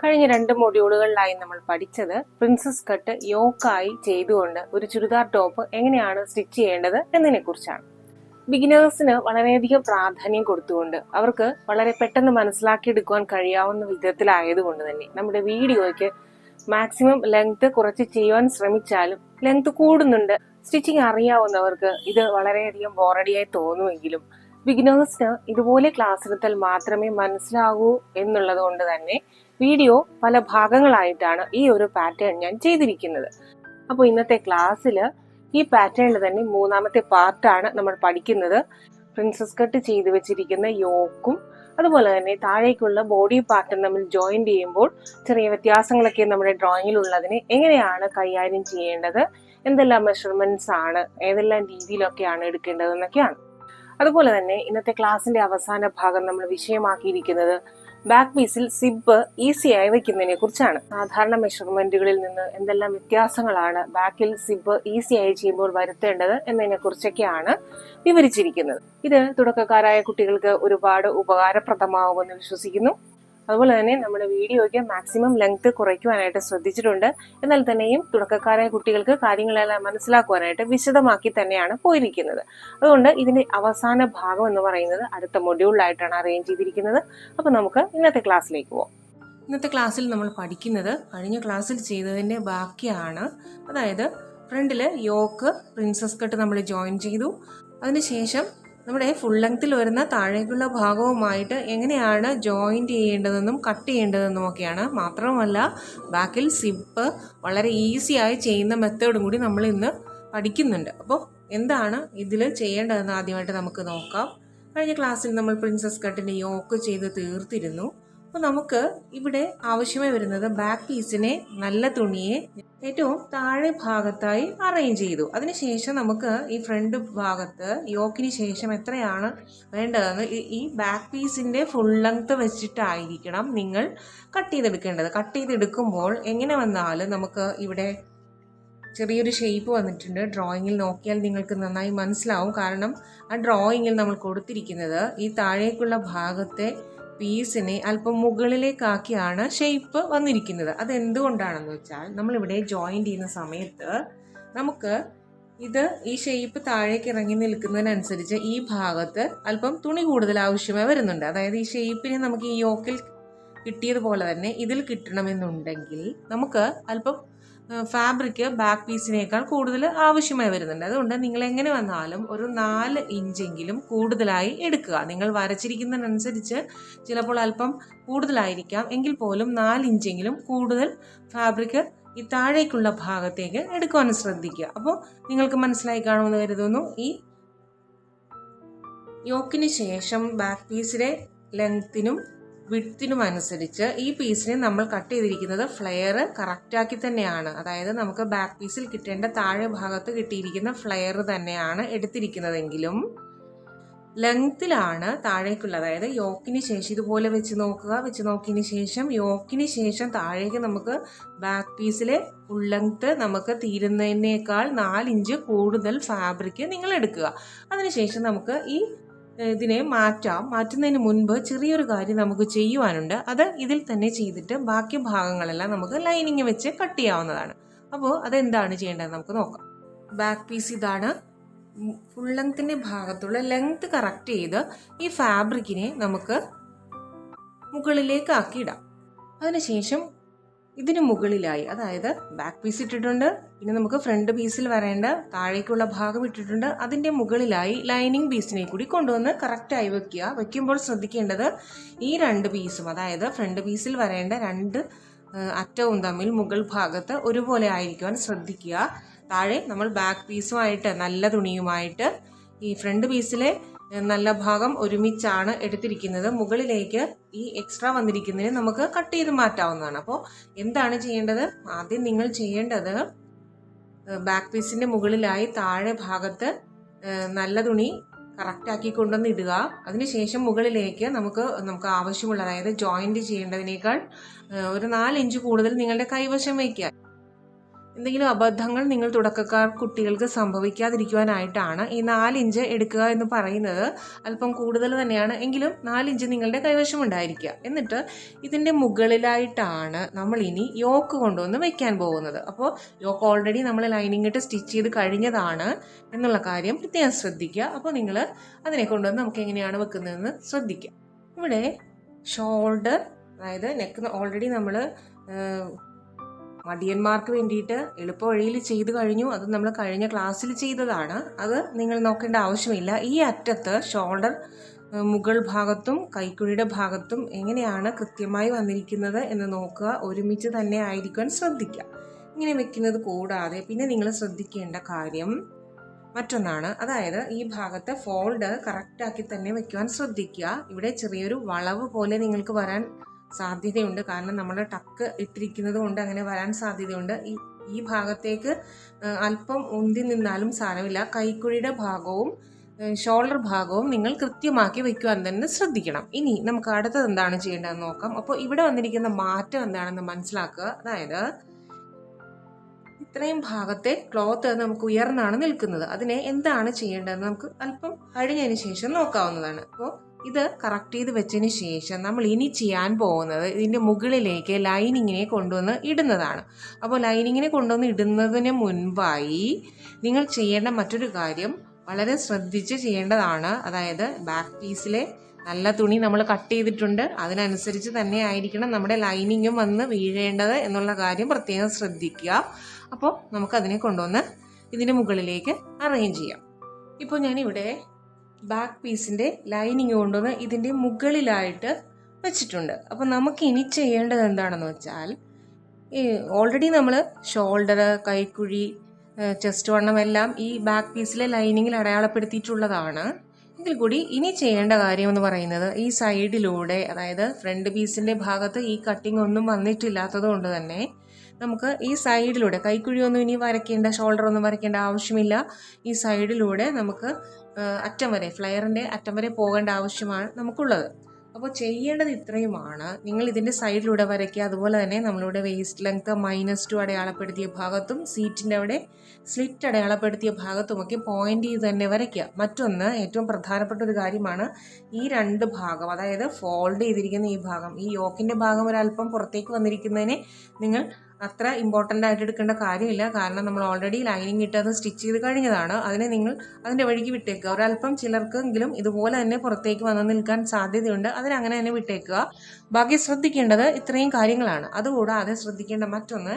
കഴിഞ്ഞ രണ്ട് മൊഡ്യൂളുകളിലായി നമ്മൾ പഠിച്ചത് പ്രിൻസസ് കട്ട് യോക്കായി ചെയ്തുകൊണ്ട് ഒരു ചുരിദാർ ടോപ്പ് എങ്ങനെയാണ് സ്റ്റിച്ച് ചെയ്യേണ്ടത് എന്നതിനെ കുറിച്ചാണ് ബിഗിനേഴ്സിന് വളരെയധികം പ്രാധാന്യം കൊടുത്തുകൊണ്ട് അവർക്ക് വളരെ പെട്ടെന്ന് മനസ്സിലാക്കിയെടുക്കുവാൻ കഴിയാവുന്ന വിധത്തിലായതുകൊണ്ട് തന്നെ നമ്മുടെ വീഡിയോയ്ക്ക് മാക്സിമം ലെങ്ത് കുറച്ച് ചെയ്യുവാൻ ശ്രമിച്ചാലും ലെങ്ത് കൂടുന്നുണ്ട്. സ്റ്റിച്ചിങ് അറിയാവുന്നവർക്ക് ഇത് വളരെയധികം ബോറടിയായി തോന്നുമെങ്കിലും ബിഗിനേഴ്സിന് ഇതുപോലെ ക്ലാസ് എടുത്താൽ മാത്രമേ മനസ്സിലാകൂ എന്നുള്ളത് കൊണ്ട് തന്നെ വീഡിയോ പല ഭാഗങ്ങളായിട്ടാണ് ഈ ഒരു പാറ്റേൺ ഞാൻ ചെയ്തിരിക്കുന്നത്. അപ്പോൾ ഇന്നത്തെ ക്ലാസ്സിൽ ഈ പാറ്റേണിൽ തന്നെ മൂന്നാമത്തെ പാർട്ടാണ് നമ്മൾ പഠിക്കുന്നത്. പ്രിൻസസ് കട്ട് ചെയ്ത് വെച്ചിരിക്കുന്ന യോക്കും അതുപോലെ തന്നെ താഴേക്കുള്ള ബോഡി പാർട്ടും തമ്മിൽ ജോയിൻ ചെയ്യുമ്പോൾ ചെറിയ വ്യത്യാസങ്ങളൊക്കെ നമ്മുടെ ഡ്രോയിങ്ങിൽ ഉള്ളതിനെ എങ്ങനെയാണ് കൈകാര്യം ചെയ്യേണ്ടത് എന്തെല്ലാം മെഷർമെന്റ്സ് ആണ് ഏതെല്ലാം രീതിയിലൊക്കെയാണ് എടുക്കേണ്ടതെന്നൊക്കെയാണ്. അതുപോലെ തന്നെ ഇന്നത്തെ ക്ലാസ്സിന്റെ അവസാന ഭാഗം നമ്മൾ വിഷയമാക്കിയിരിക്കുന്നത് ബാക്ക് പീസിൽ സിബ് ഈസിയായി വെക്കുന്നതിനെ കുറിച്ചാണ് സാധാരണ മെഷർമെന്റുകളിൽ നിന്ന് എന്തെല്ലാം വ്യത്യാസങ്ങളാണ് ബാക്കിൽ സിബ് ഈസിയായി ചെയ്യുമ്പോൾ വരുത്തേണ്ടത് എന്നതിനെ കുറിച്ചൊക്കെയാണ് വിവരിച്ചിരിക്കുന്നത്. ഇത് തുടക്കക്കാരായ കുട്ടികൾക്ക് ഒരുപാട് ഉപകാരപ്രദമാവുമെന്ന് വിശ്വസിക്കുന്നു. അതുപോലെ തന്നെ നമ്മുടെ വീഡിയോയ്ക്ക് മാക്സിമം ലെങ്ത് കുറയ്ക്കുവാനായിട്ട് ശ്രദ്ധിച്ചിട്ടുണ്ട്. എന്നാൽ തന്നെയും തുടക്കക്കാരായ കുട്ടികൾക്ക് കാര്യങ്ങളെല്ലാം മനസ്സിലാക്കുവാനായിട്ട് വിശദമാക്കി തന്നെയാണ് പോയിരിക്കുന്നത്. അതുകൊണ്ട് ഇതിന്റെ അവസാന ഭാഗം എന്ന് പറയുന്നത് അടുത്ത മൊഡ്യൂളിലായിട്ടാണ് അറേഞ്ച് ചെയ്തിരിക്കുന്നത്. അപ്പോൾ നമുക്ക് ഇന്നത്തെ ക്ലാസ്സിലേക്ക് പോകാം ഇന്നത്തെ ക്ലാസ്സിൽ നമ്മൾ പഠിക്കുന്നത് കഴിഞ്ഞ ക്ലാസ്സിൽ ചെയ്തതിന്റെ ബാക്കിയാണ്. അതായത് ഫ്രണ്ടിൽ യോക്ക് പ്രിൻസസ് കട്ട് നമ്മൾ ജോയിൻ ചെയ്തു. അതിനുശേഷം നമ്മുടെ ഫുൾ ലെങ്ത്തിൽ വരുന്ന താഴേക്കുള്ള ഭാഗവുമായിട്ട് എങ്ങനെയാണ് ജോയിന്റ് ചെയ്യേണ്ടതെന്നും കട്ട് ചെയ്യേണ്ടതെന്നും ഒക്കെയാണ്. മാത്രമല്ല ബാക്കിൽ സിപ്പ് വളരെ ഈസിയായി ചെയ്യുന്ന മെത്തേഡും കൂടി നമ്മൾ ഇന്ന് പഠിക്കുന്നുണ്ട്. അപ്പോൾ എന്താണ് ഇതിൽ ചെയ്യേണ്ടതെന്ന് ആദ്യമായിട്ട് നമുക്ക് നോക്കാം. കഴിഞ്ഞ ക്ലാസ്സിൽ നമ്മൾ പ്രിൻസസ് കട്ടിന്റെ യോക്ക് ചെയ്ത് തീർത്തിരുന്നു. അപ്പോൾ നമുക്ക് ഇവിടെ ആവശ്യമായി വരുന്നത് ബാക്ക് പീസിനെ നല്ല തുണിയെ ഏറ്റവും താഴെ ഭാഗത്തായി അറേഞ്ച് ചെയ്തു. അതിനുശേഷം നമുക്ക് ഈ ഫ്രണ്ട് ഭാഗത്ത് യോക്കിന് ശേഷം എത്രയാണ് വേണ്ടതെന്ന് ഈ- ബാക്ക് പീസിന്റെ ഫുൾ ലെങ്ത് വെച്ചിട്ടായിരിക്കണം നിങ്ങൾ കട്ട് ചെയ്തെടുക്കേണ്ടത്. കട്ട് ചെയ്തെടുക്കുമ്പോൾ എങ്ങനെ വന്നാലും നമുക്ക് ഇവിടെ ചെറിയൊരു ഷേപ്പ് വന്നിട്ടുണ്ട്. ഡ്രോയിങ്ങിൽ നോക്കിയാൽ നിങ്ങൾക്ക് നന്നായി മനസ്സിലാവും. കാരണം ആ ഡ്രോയിങ്ങിൽ നമ്മൾ കൊടുത്തിരിക്കുന്നത് ഈ താഴേക്കുള്ള ഭാഗത്തെ പീസിനെ അല്പം മുകളിലേക്കാക്കിയാണ് ഷേപ്പ് വന്നിരിക്കുന്നത്. അത് എന്തുകൊണ്ടാണെന്ന് വെച്ചാൽ നമ്മളിവിടെ ജോയിൻ ചെയ്യുന്ന സമയത്ത് നമുക്ക് ഇത് ഈ ഷേപ്പ് താഴേക്ക് ഇറങ്ങി നിൽക്കുന്നതിനനുസരിച്ച് ഈ ഭാഗത്ത് അല്പം തുണി കൂടുതൽ ആവശ്യമായി വരുന്നുണ്ട്. അതായത് ഈ ഷേപ്പിനെ നമുക്ക് ഈ യോക്കിൽ കിട്ടിയതുപോലെ തന്നെ ഇതിൽ കിട്ടണമെന്നുണ്ടെങ്കിൽ നമുക്ക് അല്പം ഫാബ്രിക് ബാക്ക് പീസിനേക്കാൾ കൂടുതൽ ആവശ്യമായി വരുന്നുണ്ട്. അതുകൊണ്ട് നിങ്ങൾ എങ്ങനെ വന്നാലും ഒരു നാല് ഇഞ്ചെങ്കിലും കൂടുതലായി എടുക്കുക. നിങ്ങൾ വരച്ചിരിക്കുന്നതിനനുസരിച്ച് ചിലപ്പോൾ അല്പം കൂടുതലായിരിക്കാം. എങ്കിൽ പോലും നാല് ഇഞ്ചെങ്കിലും കൂടുതൽ ഫാബ്രിക് ഈ താഴേക്കുള്ള ഭാഗത്തേക്ക് എടുക്കുവാൻ ശ്രദ്ധിക്കുക. അപ്പോൾ നിങ്ങൾക്ക് മനസ്സിലായി കാണുമെന്ന് കരുതുന്നു. ഈ യോക്കിന് ശേഷം ബാക്ക് പീസിലെ ലെങ്ത്തിനും വിഡ്ത്തിനും അനുസരിച്ച് ഈ പീസിനെ നമ്മൾ കട്ട് ചെയ്തിരിക്കുന്നത് ഫ്ലെയർ കറക്റ്റാക്കി തന്നെയാണ്. അതായത് നമുക്ക് ബാക്ക് പീസിൽ കിട്ടേണ്ട താഴെ ഭാഗത്ത് കിട്ടിയിരിക്കുന്ന ഫ്ലെയർ തന്നെയാണ് എടുത്തിരിക്കുന്നതെങ്കിലും ലെങ്ത്തിലാണ് താഴേക്കുള്ള. അതായത് യോക്കിന് ശേഷം ഇതുപോലെ വെച്ച് നോക്കുക. വെച്ച് നോക്കിയതിന് ശേഷം യോക്കിന് ശേഷം താഴേക്ക് നമുക്ക് ബാക്ക് പീസിലെ ഫുൾ ലെങ്ത്ത് നമുക്ക് തീരുന്നതിനേക്കാൾ നാലിഞ്ച് കൂടുതൽ ഫാബ്രിക് നിങ്ങൾ എടുക്കുക. അതിനുശേഷം നമുക്ക് ഈ ഇതിനെ മാറ്റാം. മാറ്റുന്നതിന് മുൻപ് ചെറിയൊരു കാര്യം നമുക്ക് ചെയ്യുവാനുണ്ട്. അത് ഇതിൽ തന്നെ ചെയ്തിട്ട് ബാക്കി ഭാഗങ്ങളെല്ലാം നമുക്ക് ലൈനിങ് വെച്ച് കട്ട് ചെയ്യാവുന്നതാണ്. അപ്പോൾ അതെന്താണ് ചെയ്യേണ്ടത് നമുക്ക് നോക്കാം. ബാക്ക് പീസ് ഇതാണ്. ഫുൾ ലെങ്ത്തിന്റെ ഭാഗത്തുള്ള ലെങ്ത് കറക്റ്റ് ചെയ്ത് ഈ ഫാബ്രിക്കിനെ നമുക്ക് മുകളിലേക്ക് ആക്കിയിടാം അതിനുശേഷം ഇതിന് മുകളിലായി അതായത് ബാക്ക് പീസ് ഇട്ടിട്ടുണ്ട് പിന്നെ നമുക്ക് ഫ്രണ്ട് പീസിൽ വരേണ്ട താഴേക്കുള്ള ഭാഗം ഇട്ടിട്ടുണ്ട്. അതിന്റെ മുകളിലായി ലൈനിങ് പീസിനെ കൂടി കൊണ്ടുവന്ന് കറക്റ്റായി വെക്കുക. വെക്കുമ്പോൾ ശ്രദ്ധിക്കേണ്ടത് ഈ രണ്ട് പീസും അതായത് ഫ്രണ്ട് പീസിൽ വരേണ്ട രണ്ട് അറ്റവും തമ്മിൽ മുകൾ ഭാഗത്ത് ഒരുപോലെ ആയിരിക്കുവാൻ ശ്രദ്ധിക്കുക. താഴെ നമ്മൾ ബാക്ക് പീസുമായിട്ട് നല്ല തുണിയുമായിട്ട് ഈ ഫ്രണ്ട് പീസിലെ നല്ല ഭാഗം ഒരുമിച്ചാണ് എടുത്തിരിക്കുന്നത്. മുകളിലേക്ക് ഈ എക്സ്ട്രാ വന്നിരിക്കുന്നതിന് നമുക്ക് കട്ട് ചെയ്ത് മാറ്റാവുന്നതാണ്. അപ്പോൾ എന്താണ് ചെയ്യേണ്ടത്? ആദ്യം നിങ്ങൾ ചെയ്യേണ്ടത് ബാക്ക് പീസിന്റെ മുകളിലായി താഴെ ഭാഗത്ത് നല്ല തുണി കറക്റ്റാക്കി കൊണ്ടുവന്ന് ഇടുക. അതിനുശേഷം മുകളിലേക്ക് നമുക്ക് നമുക്ക് ആവശ്യമുള്ള അതായത് ജോയിന്റ് ചെയ്യേണ്ടതിനേക്കാൾ ഒരു നാല് ഇഞ്ച് കൂടുതൽ നിങ്ങളുടെ കൈവശം വയ്ക്കുക. എന്തെങ്കിലും അബദ്ധങ്ങൾ നിങ്ങൾ തുടക്കക്കാർ കുട്ടികൾക്ക് സംഭവിക്കാതിരിക്കുവാനായിട്ടാണ് ഈ നാലിഞ്ച് എടുക്കുക എന്ന് പറയുന്നത് അല്പം കൂടുതൽ തന്നെയാണ്. എങ്കിലും നാലിഞ്ച് നിങ്ങളുടെ കൈവശം ഉണ്ടായിരിക്കുക എന്നിട്ട് ഇതിന്റെ മുകളിലായിട്ടാണ് നമ്മൾ ഇനി യോക്ക് കൊണ്ടുവന്ന് വെക്കാൻ പോകുന്നത്. അപ്പോൾ യോക്ക് ഓൾറെഡി നമ്മൾ ലൈനിങ് ഇട്ട് സ്റ്റിച്ച് ചെയ്ത് കഴിഞ്ഞതാണ് എന്നുള്ള കാര്യം പ്രത്യേകം ശ്രദ്ധിക്കുക. അപ്പോൾ നിങ്ങൾ അതിനെ കൊണ്ടുവന്ന് നമുക്ക് എങ്ങനെയാണ് വെക്കുന്നതെന്ന് ശ്രദ്ധിക്കുക. ഇവിടെ ഷോൾഡർ അതായത് നെക്ക് ഓൾറെഡി നമ്മൾ മടിയന്മാർക്ക് വേണ്ടിയിട്ട് എളുപ്പ വഴിയിൽ ചെയ്തു കഴിഞ്ഞു. അത് നമ്മൾ കഴിഞ്ഞ ക്ലാസ്സിൽ ചെയ്തതാണ്. അത് നിങ്ങൾ നോക്കേണ്ട ആവശ്യമില്ല. ഈ അറ്റത്ത് ഷോൾഡർ മുകൾ ഭാഗത്തും കൈക്കുഴിയുടെ ഭാഗത്തും എങ്ങനെയാണ് കൃത്യമായി വന്നിരിക്കുന്നത് എന്ന് നോക്കുക. ഒരുമിച്ച് തന്നെ ആയിരിക്കാൻ ശ്രദ്ധിക്കുക. ഇങ്ങനെ വെക്കുന്നത് കൂടാതെ പിന്നെ നിങ്ങൾ ശ്രദ്ധിക്കേണ്ട കാര്യം മറ്റൊന്നാണ്. അതായത് ഈ ഭാഗത്തെ ഫോൾഡ് കറക്റ്റാക്കി തന്നെ വെക്കുവാൻ ശ്രദ്ധിക്കുക. ഇവിടെ ചെറിയൊരു വളവ് പോലെ നിങ്ങൾക്ക് വരാൻ സാധ്യതയുണ്ട്. കാരണം നമ്മൾ ടക്ക് ഇട്ടിരിക്കുന്നത് കൊണ്ട് അങ്ങനെ വരാൻ സാധ്യതയുണ്ട്. ഈ ഈ ഭാഗത്തേക്ക് അല്പം ഉന്തി നിന്നാലും സാരമില്ല. കൈക്കുഴിയുടെ ഭാഗവും ഷോൾഡർ ഭാഗവും നിങ്ങൾ കൃത്യമാക്കി വയ്ക്കുവാൻ തന്നെ ശ്രദ്ധിക്കണം. ഇനി നമുക്ക് അടുത്തത് എന്താണ് ചെയ്യേണ്ടതെന്ന് നോക്കാം. അപ്പോൾ ഇവിടെ വന്നിരിക്കുന്ന മാറ്റം എന്താണെന്ന് മനസ്സിലാക്കുക. അതായത് ഇത്രയും ഭാഗത്തെ ക്ലോത്ത് നമുക്ക് ഉയർന്നാണ് നിൽക്കുന്നത്. അതിനെ എന്താണ് ചെയ്യേണ്ടതെന്ന് നമുക്ക് അല്പം കഴിഞ്ഞതിന് ശേഷം നോക്കാവുന്നതാണ്. അപ്പോൾ ഇത് കറക്റ്റ് ചെയ്ത് വെച്ചതിന് ശേഷം നമ്മൾ ഇനി ചെയ്യാൻ പോകുന്നത് ഇതിന്റെ മുകളിലേക്ക് ലൈനിങ്ങിനെ കൊണ്ടുവന്ന് ഇടുന്നതാണ്. അപ്പോൾ ലൈനിങ്ങിനെ കൊണ്ടുവന്ന് ഇടുന്നതിന് മുൻപായി നിങ്ങൾ ചെയ്യേണ്ട മറ്റൊരു കാര്യം വളരെ ശ്രദ്ധിച്ച് ചെയ്യേണ്ടതാണ്. അതായത് ബാക്ക് പീസിലെ നല്ല തുണി നമ്മൾ കട്ട് ചെയ്തിട്ടുണ്ട്. അതിനനുസരിച്ച് തന്നെ ആയിരിക്കണം നമ്മുടെ ലൈനിങ്ങും വന്ന് വീഴേണ്ടത് എന്നുള്ള കാര്യം പ്രത്യേകം ശ്രദ്ധിക്കുക. അപ്പോൾ നമുക്കതിനെ കൊണ്ടുവന്ന് ഇതിന്റെ മുകളിലേക്ക് അറേഞ്ച് ചെയ്യാം. ഇപ്പോൾ ഞാനിവിടെ ബാക്ക് പീസിന്റെ ലൈനിങ് കൊണ്ടുവന്ന് ഇതിന്റെ മുകളിലായിട്ട് വെച്ചിട്ടുണ്ട്. അപ്പോൾ നമുക്ക് ഇനി ചെയ്യേണ്ടത് എന്താണെന്ന് വെച്ചാൽ ഈ ഓൾറെഡി നമ്മൾ ഷോൾഡർ കൈക്കുഴി ചെസ്റ്റ് വണ്ണം എല്ലാം ഈ ബാക്ക് പീസിലെ ലൈനിങ്ങിൽ അടയാളപ്പെടുത്തിയിട്ടുള്ളതാണ്. എങ്കിൽ കൂടി ഇനി ചെയ്യേണ്ട കാര്യം എന്ന് പറയുന്നത് ഈ സൈഡിലൂടെ അതായത് ഫ്രണ്ട് പീസിന്റെ ഭാഗത്ത് ഈ കട്ടിംഗ് ഒന്നും വന്നിട്ടില്ലാത്തത് കൊണ്ട് തന്നെ നമുക്ക് ഈ സൈഡിലൂടെ കൈക്കുഴിയൊന്നും ഇനി വരയ്ക്കേണ്ട ഷോൾഡർ ഒന്നും വരയ്ക്കേണ്ട ആവശ്യമില്ല. ഈ സൈഡിലൂടെ നമുക്ക് അറ്റം വരെ ഫ്ലയറിന്റെ അറ്റം വരെ പോകേണ്ട ആവശ്യമാണ് നമുക്കുള്ളത്. അപ്പോൾ ചെയ്യേണ്ടത് ഇത്രയുമാണ്. നിങ്ങൾ ഇതിന്റെ സൈഡിലൂടെ വരയ്ക്കുക. അതുപോലെ തന്നെ നമ്മളിവിടെ വേസ്റ്റ് ലെങ്ത് മൈനസ് ടു അടയാളപ്പെടുത്തിയ ഭാഗത്തും സീറ്റിന്റെ അവിടെ സ്ലിറ്റ് അടയാളപ്പെടുത്തിയ ഭാഗത്തുമൊക്കെ പോയിന്റ് ചെയ്ത് തന്നെ വരയ്ക്കുക. മറ്റൊന്ന് ഏറ്റവും പ്രധാനപ്പെട്ട ഒരു കാര്യമാണ് ഈ രണ്ട് ഭാഗം അതായത് ഫോൾഡ് ചെയ്തിരിക്കുന്ന ഈ ഭാഗം. ഈ യോക്കിന്റെ ഭാഗം ഒരല്പം പുറത്തേക്ക് വന്നിരിക്കുന്നതിനെ നിങ്ങൾ അത്ര ഇമ്പോർട്ടന്റ് ആയിട്ട് എടുക്കേണ്ട കാര്യമില്ല. കാരണം നമ്മൾ ഓൾറെഡി ലൈനിങ് ഇട്ട് അത് സ്റ്റിച്ച് ചെയ്ത് കഴിഞ്ഞതാണ്. അതിനെ നിങ്ങൾ അതിന്റെ വഴിക്ക് വിട്ടേക്കുക. ഒരല്പം ചിലർക്കെങ്കിലും ഇതുപോലെ തന്നെ പുറത്തേക്ക് വന്ന് നിൽക്കാൻ സാധ്യതയുണ്ട്. അതിനങ്ങനെ തന്നെ വിട്ടേക്കുക. ബാക്കി ശ്രദ്ധിക്കേണ്ടത് ഇത്രയും കാര്യങ്ങളാണ്. അതുകൂടാതെ ശ്രദ്ധിക്കേണ്ട മറ്റൊന്ന്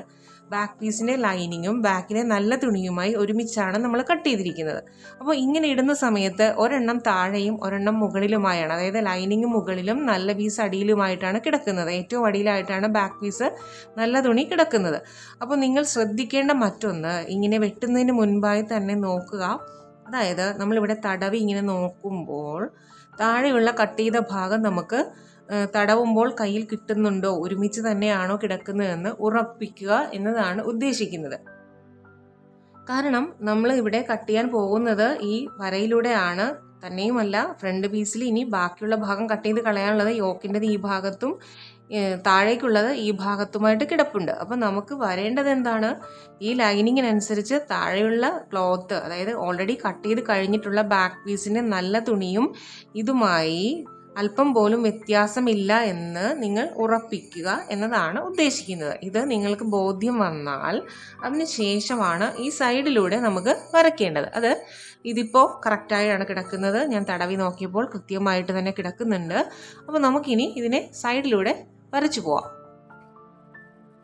ബാക്ക് പീസിന്റെ ലൈനിങ്ങും ബാക്കിലെ നല്ല തുണിയുമായി ഒരുമിച്ചാണ് നമ്മൾ കട്ട് ചെയ്തിരിക്കുന്നത്. അപ്പോൾ ഇങ്ങനെ ഇടുന്ന സമയത്ത് ഒരെണ്ണം താഴെയും ഒരെണ്ണം മുകളിലുമായാണ് അതായത് ലൈനിങ് മുകളിലും നല്ല പീസ് അടിയിലുമായിട്ടാണ് കിടക്കുന്നത്. ഏറ്റവും അടിയിലായിട്ടാണ് ബാക്ക് പീസ് നല്ല തുണി കിടക്കുന്നത്. അപ്പോൾ നിങ്ങൾ ശ്രദ്ധിക്കേണ്ട മറ്റൊന്ന് ഇങ്ങനെ വെട്ടുന്നതിന് മുൻപായി തന്നെ നോക്കുക. അതായത് നമ്മളിവിടെ തടവി ഇങ്ങനെ നോക്കുമ്പോൾ താഴെയുള്ള കട്ട് ചെയ്ത ഭാഗം നമുക്ക് തടവുമ്പോൾ കയ്യിൽ കിട്ടുന്നുണ്ടോ? ഒരുമിച്ച് തന്നെയാണോ കിടക്കുന്നതെന്ന് ഉറപ്പിക്കുക എന്നതാണ് ഉദ്ദേശിക്കുന്നത്. കാരണം നമ്മൾ ഇവിടെ കട്ട് ചെയ്യാൻ പോകുന്നത് ഈ വരയിലൂടെയാണ്. തന്നെയുമല്ല ഫ്രണ്ട് പീസിൽ ഇനി ബാക്കിയുള്ള ഭാഗം കട്ട് ചെയ്ത് കളയാനുള്ളത് യോക്കിന്റെത് ഈ ഭാഗത്തും താഴേക്കുള്ളത് ഈ ഭാഗത്തുമായിട്ട് കിടപ്പുണ്ട്. അപ്പോൾ നമുക്ക് വരേണ്ടത് എന്താണ്? ഈ ലൈനിങ്ങിനനുസരിച്ച് താഴെയുള്ള ക്ലോത്ത് അതായത് ഓൾറെഡി കട്ട് ചെയ്ത് കഴിഞ്ഞിട്ടുള്ള ബാക്ക് പീസിന്റെ നല്ല തുണിയും ഇതുമായി അല്പം പോലും വ്യത്യാസമില്ല എന്ന് നിങ്ങൾ ഉറപ്പിക്കുക എന്നതാണ് ഉദ്ദേശിക്കുന്നത്. ഇത് നിങ്ങൾക്ക് ബോധ്യം വന്നാൽ അതിന് ശേഷമാണ് ഈ സൈഡിലൂടെ നമുക്ക് വരയ്ക്കേണ്ടത്. അത് ഇതിപ്പോൾ കറക്റ്റായാണ് കിടക്കുന്നത്. ഞാൻ തടവി നോക്കിയപ്പോൾ കൃത്യമായിട്ട് തന്നെ കിടക്കുന്നുണ്ട്. അപ്പോൾ നമുക്കിനി ഇതിനെ സൈഡിലൂടെ വരച്ചു പോവാം.